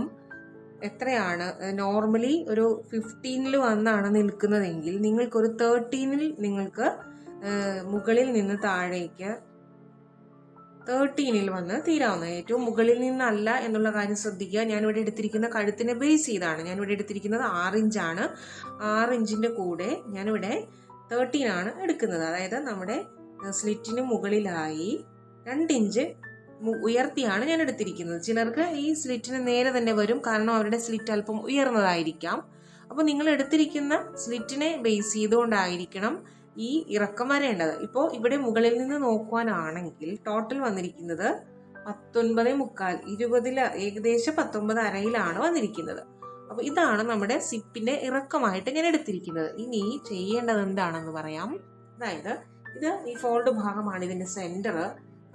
എത്രയാണ്? നോർമലി ഒരു ഫിഫ്റ്റീനിൽ വന്നാണ് നിൽക്കുന്നതെങ്കിൽ നിങ്ങൾക്കൊരു തേർട്ടീനിൽ നിങ്ങൾക്ക് മുകളിൽ നിന്ന് താഴേക്ക് തേർട്ടീനിൽ വന്ന് തീരാവുന്നത് ഏറ്റവും മുകളിൽ നിന്നല്ല എന്നുള്ള കാര്യം ശ്രദ്ധിക്കുക. ഞാനിവിടെ എടുത്തിരിക്കുന്ന കഴുത്തിനെ ബേസ് ചെയ്താണ്. ഞാനിവിടെ എടുത്തിരിക്കുന്നത് ആറ് ഇഞ്ചാണ്. ആറ് ഇഞ്ചിന്റെ കൂടെ ഞാനിവിടെ തേർട്ടീൻ ആണ് എടുക്കുന്നത്. അതായത് നമ്മുടെ സ്ലിറ്റിന് മുകളിലായി രണ്ട് ഇഞ്ച് മു- ഉയർത്തിയാണ് ഞാൻ എടുത്തിരിക്കുന്നത്. ചിലർക്ക് ഈ സ്ലിറ്റിന് നേരെ തന്നെ വരും. കാരണം അവരുടെ സ്ലിറ്റ് അല്പം ഉയർന്നതായിരിക്കാം. അപ്പോൾ നിങ്ങൾ എടുത്തിരിക്കുന്ന സ്ലിറ്റിനെ ബേസ് ചെയ്തുകൊണ്ടായിരിക്കണം ഈ ഇറക്കം വരേണ്ടത്. ഇപ്പോൾ ഇവിടെ മുകളിൽ നിന്ന് നോക്കുവാനാണെങ്കിൽ ടോട്ടൽ വന്നിരിക്കുന്നത് പത്തൊൻപത് മുക്കാൽ ഇരുപതിൽ ഏകദേശം പത്തൊമ്പത് അരയിലാണ് വന്നിരിക്കുന്നത്. അപ്പോൾ ഇതാണ് നമ്മുടെ സിപ്പിന്റെ ഇറക്കമായിട്ട് ഞാൻ എടുത്തിരിക്കുന്നത്. ഇനി ചെയ്യേണ്ടത് എന്താണെന്ന് പറയാം. അതായത് ഇത് ഈ ഫോൾഡ് ഭാഗമാണ് ഇതിന്റെ സെന്റർ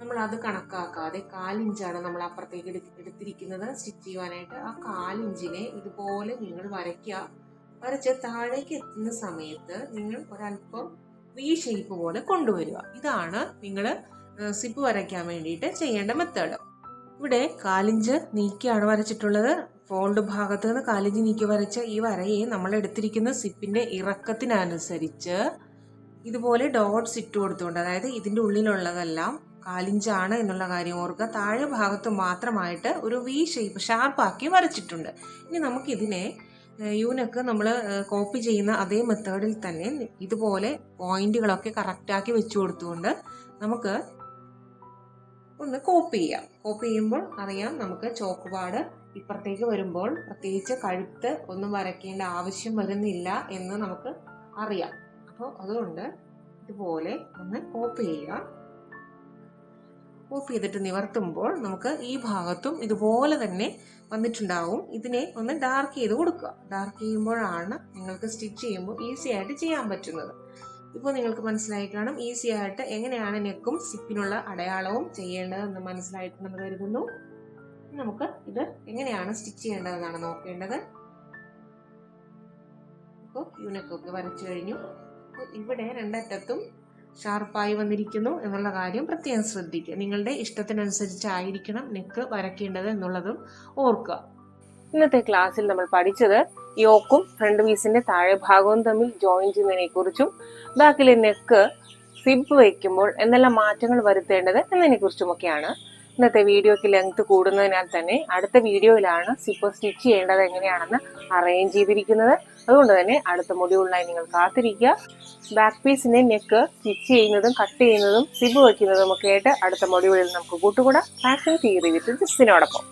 നമ്മൾ അത് കണക്കാക്കാതെ കാലിഞ്ചാണ് നമ്മൾ അപ്പുറത്തേക്ക് എടു- എടുത്തിരിക്കുന്നത്. സ്റ്റിച്ച് ചെയ്യുവാനായിട്ട് ആ കാലിഞ്ചിനെ ഇതുപോലെ നിങ്ങൾ വരയ്ക്കുക. വരച്ച് താഴേക്ക് എത്തുന്ന സമയത്ത് നിങ്ങൾ ഒരല്പം വി ഷേപ്പ് പോലെ കൊണ്ടുവരിക. ഇതാണ് നിങ്ങൾ സിപ്പ് വരയ്ക്കാൻ വേണ്ടിയിട്ട് ചെയ്യേണ്ട മെത്തേഡ് ഇവിടെ കാലിഞ്ച് നീക്കിയാണ് വരച്ചിട്ടുള്ളത്. ഫോൾഡ് ഭാഗത്ത് നിന്ന് കാലിഞ്ച് നീക്കി വരച്ച ഈ വരയെ നമ്മൾ എടുത്തിരിക്കുന്ന സിപ്പിന്റെ ഇറക്കത്തിനനുസരിച്ച് ഇതുപോലെ ഡോട്ട്സ് ഇട്ട് കൊടുത്തുകൊണ്ട് അതായത് ഇതിന്റെ ഉള്ളിലുള്ളതെല്ലാം കാലിഞ്ചാണ് എന്നുള്ള കാര്യം ഓർക്കുക. താഴെ ഭാഗത്ത് മാത്രമായിട്ട് ഒരു വി ഷേപ്പ് ഷാർപ്പാക്കി വരച്ചിട്ടുണ്ട്. ഇനി നമുക്കിതിനെ യൂനക്ക് നമ്മൾ കോപ്പി ചെയ്യുന്ന അതേ മെത്തേഡിൽ തന്നെ ഇതുപോലെ പോയിന്റുകളൊക്കെ കറക്റ്റാക്കി വെച്ചു കൊടുത്തുകൊണ്ട് നമുക്ക് ഒന്ന് കോപ്പി ചെയ്യാം. കോപ്പി ചെയ്യുമ്പോൾ അറിയാം നമുക്ക് ചോക്കുപാട് ഇപ്പുറത്തേക്ക് വരുമ്പോൾ പ്രത്യേകിച്ച് കഴുത്ത് ഒന്നും വരയ്ക്കേണ്ട ആവശ്യം വരുന്നില്ല എന്ന് നമുക്ക് അറിയാം. അപ്പോൾ അതുകൊണ്ട് ഇതുപോലെ ഒന്ന് കോപ്പി ചെയ്യുക ഓഫ് ചെയ്തിട്ട് നിവർത്തുമ്പോൾ നമുക്ക് ഈ ഭാഗത്തും ഇതുപോലെ തന്നെ വന്നിട്ടുണ്ടാവും. ഇതിനെ ഒന്ന് ഡാർക്ക് ചെയ്ത് കൊടുക്കുക. ഡാർക്ക് ചെയ്യുമ്പോഴാണ് നിങ്ങൾക്ക് സ്റ്റിച്ച് ചെയ്യുമ്പോൾ ഈസി ആയിട്ട് ചെയ്യാൻ പറ്റുന്നത്. ഇപ്പോൾ നിങ്ങൾക്ക് മനസ്സിലായി കാണും. ഈസി ആയിട്ട് എങ്ങനെയാണ് നെക്കും സിപ്പിനുള്ള അടയാളവും ചെയ്യേണ്ടതെന്ന് മനസ്സിലായിട്ടുണ്ടെന്ന് കരുതുന്നു. നമുക്ക് ഇത് എങ്ങനെയാണ് സ്റ്റിച്ച് ചെയ്യേണ്ടതെന്നാണ് നോക്കേണ്ടത്. ഇപ്പോൾ യൂനക്കൊക്കെ വരച്ചു കഴിഞ്ഞു. ഇവിടെ രണ്ടറ്റത്തും ഷാർപ്പായി വന്നിരിക്കുന്നു എന്നുള്ള കാര്യം പ്രത്യേകം ശ്രദ്ധിക്കുക. നിങ്ങളുടെ ഇഷ്ടത്തിനനുസരിച്ചായിരിക്കണം നെക്ക് വരയ്ക്കേണ്ടത് എന്നുള്ളതും ഓർക്കുക. ഇന്നത്തെ ക്ലാസ്സിൽ നമ്മൾ പഠിച്ചത് യോക്കും ഫ്രണ്ട് പീസിന്റെ താഴെ ഭാഗവും തമ്മിൽ ജോയിൻ ചെയ്യുന്നതിനെ കുറിച്ചും ബാക്കിലെ നെക്ക് സിബ് വയ്ക്കുമ്പോൾ എന്തെല്ലാം മാറ്റങ്ങൾ വരുത്തേണ്ടത് എന്നതിനെ കുറിച്ചുമൊക്കെയാണ് ഇന്നത്തെ വീഡിയോയ്ക്ക് ലെങ്ത് കൂടുന്നതിനാൽ തന്നെ അടുത്ത വീഡിയോയിലാണ് സിപ്പോ സ്റ്റിച്ച് ചെയ്യേണ്ടത് എങ്ങനെയാണെന്ന് അറേഞ്ച് ചെയ്തിരിക്കുന്നത്. അതുകൊണ്ട് തന്നെ അടുത്ത മൊഡ്യൂളിനായി നിങ്ങൾ കാത്തിരിക്കുക. ബാക്ക് പീസിനെ നെക്ക് സ്റ്റിച്ച് ചെയ്യുന്നതും കട്ട് ചെയ്യുന്നതും സിബ് വയ്ക്കുന്നതും ഒക്കെ ആയിട്ട് അടുത്ത മൊഡ്യൂളിൽ നമുക്ക് കൂട്ടുകൂടാം. ഫാഷൻ തിയറി വിത്ത് ജിസ്സിനോടൊപ്പം